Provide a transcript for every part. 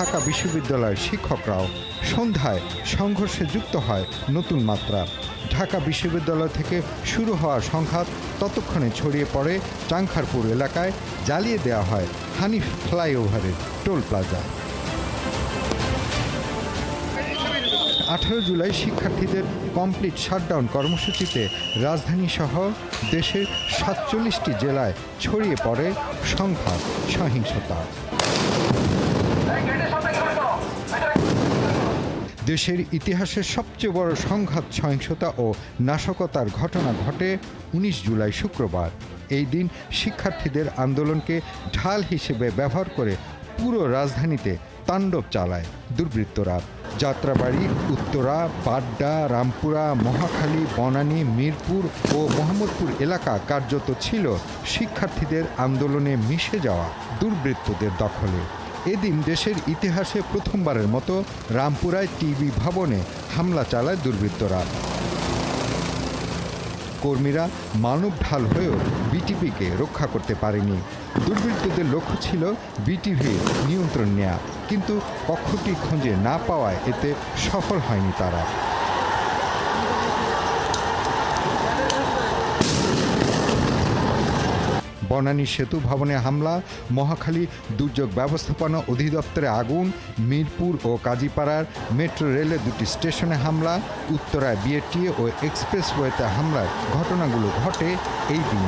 ঢাকা বিশ্ববিদ্যালয়ের শিক্ষকরাও সন্ধ্যায় সংঘর্ষে যুক্ত হয় নতুন মাত্রা। ঢাকা বিশ্ববিদ্যালয় থেকে শুরু হওয়া সংঘাত ততক্ষণে ছড়িয়ে পড়ে চাংখারপুর এলাকায়, জ্বালিয়ে দেওয়া হয় হানিফ ফ্লাইওভারের টোল প্লাজা। আঠারো জুলাই শিক্ষার্থীদের কমপ্লিট শাটডাউন কর্মসূচিতে রাজধানী সহ দেশের সাতচল্লিশটি জেলায় ছড়িয়ে পড়ে সংঘাত, সহিংসতা। দেশের ইতিহাসের সবচেয়ে বড় সংঘাত, সহিংসতা ও নাশকতার ঘটনা ঘটে উনিশ জুলাই শুক্রবার। এই দিন শিক্ষার্থীদের আন্দোলনকে ঢাল হিসেবে ব্যবহার করে পুরো রাজধানীতে তাণ্ডব চালায় দুর্বৃত্তরা। যাত্রাবাড়ি, উত্তরা বাড্ডা রামপুরা, মহাখালী, বনানী, মিরপুর ও মোহাম্মদপুর এলাকা কার্যত ছিল শিক্ষার্থীদের আন্দোলনে মিশে যাওয়া দুর্বৃত্তদের দখলে। এদিন দেশের ইতিহাসে প্রথমবারের মতো রামপুরায় টিভি ভবনে হামলা চালায় দুর্বৃত্তরা। কর্মীরা মানব ঢাল হয়েও বিটিভিকে রক্ষা করতে পারেনি। দুর্বৃত্তদের লক্ষ্য ছিল বিটিভি নিয়ন্ত্রণ নেয়া, কিন্তু কক্ষটি খুঁজে না পাওয়ায় এতে সফল হয়নি তারা। বনানী সেতু ভবনে হামলা, মহাখালী দুর্যোগ ব্যবস্থাপনা অধিদপ্তরে আগুন, মিরপুর ও কাজীপাড়ার মেট্রো রেলের দুটি স্টেশনে হামলা, উত্তরায় বিএটিএ ও এক্সপ্রেসওয়েতে হামলার ঘটনাগুলো ঘটে এই দিন।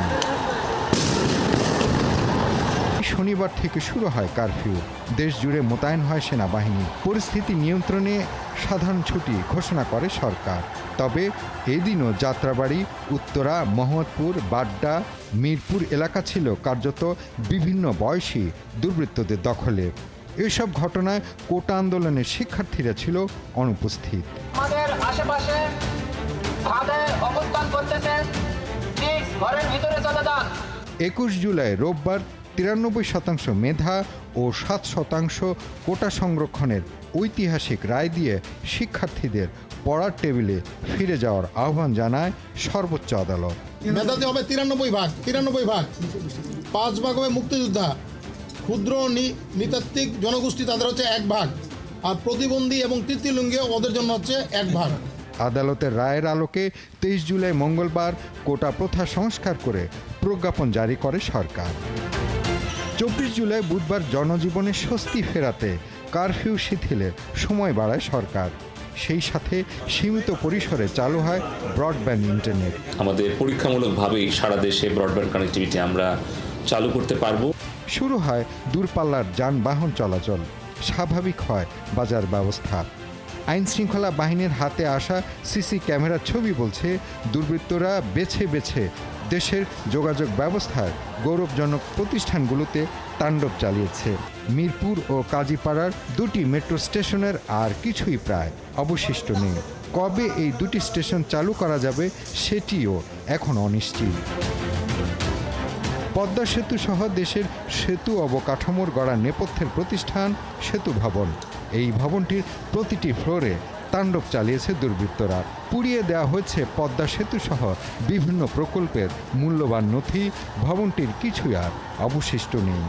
শনিবার থেকে শুরু হয় কারফিউ। দেশ জুড়ে মোতায়েন হয় সেনাবাহিনী। পরিস্থিতি নিয়ন্ত্রণে সাধারণ ছুটি ঘোষণা করে সরকার। তবে এদিনও যাত্রাবাড়ি উত্তরা মোহাম্মদপুর বাড্ডা মিরপুর এলাকা ছিল কার্যত বিভিন্ন বয়সী দুর্বৃত্তদের দখলে। এসব ঘটনায় কোটা আন্দোলনের শিক্ষার্থীরা ছিল অনুপস্থিত। আমাদের আশেপাশে অবস্থান করতেছেন। ঘরের ভিতরে চলে যান। একুশ জুলাই রোববার তিরানব্বই শতাংশ মেধা ও সাত শতাংশ কোটা সংরক্ষণের ঐতিহাসিক রায় দিয়ে শিক্ষার্থীদের পড়ার টেবিলে ফিরে যাওয়ার আহ্বান জানায় সর্বোচ্চ আদালত। মেধাতে হবে তিরানব্বই ভাগ তিরানব্বই ভাগ। পাঁচ ভাগ হবে মুক্তিযোদ্ধা। ক্ষুদ্র নৃতাত্ত্বিক জনগোষ্ঠী তাদের হচ্ছে এক ভাগ। আর প্রতিবন্ধী এবং তৃতীয়লিঙ্গী ওদের জন্য হচ্ছে এক ভাগ। আদালতের রায়ের আলোকে তেইশ জুলাই মঙ্গলবার কোটা প্রথা সংস্কার করে প্রজ্ঞাপন জারি করে সরকার। চব্বিশ জুলাই বুধবার জনজীবনে স্বস্তি ফেরাতে কারফিউ শিথিলের সময় বাড়ায় সরকার। সেই সাথে সীমিত পরিসরে চালু হয় ব্রডব্যান্ড ইন্টারনেট। আমাদের পরীক্ষামূলকভাবেই সারা দেশে ব্রডব্যান্ড কানেক্টিভিটি আমরা চালু করতে পারব। শুরু হয় দূরপাল্লার যানবাহন চলাচল স্বাভাবিক হয় বাজার ব্যবস্থা। আইন শৃঙ্খলা বাহিনীর হাতে আসা সিসি ক্যামেরার ছবি বলছে দুর্বৃত্তরা বেছে বেছে দেশের যোগাযোগ ব্যবস্থার গৌরবজনক প্রতিষ্ঠানগুলোতে তাণ্ডব চালিয়েছে। মিরপুর ও কাজীপাড়ার দুটি মেট্রো স্টেশনের আর কিছুই প্রায় অবশিষ্ট নেই। কবে এই দুটি স্টেশন চালু করা যাবে সেটিও এখন অনিশ্চিত। পদ্মা সেতু সহ দেশের সেতু অবকাঠামোর গড়া নেপথ্যের প্রতিষ্ঠান সেতু ভবন। এই ভবনটির প্রতিটি ফ্লোরে তাণ্ডব চালিয়েছে দুর্বৃত্তরা। পুড়িয়ে দেওয়া হয়েছে পদ্মা সেতু সহ বিভিন্ন প্রকল্পের মূল্যবান নথি, ভবনটির কিছুই আর অবশিষ্ট নেই।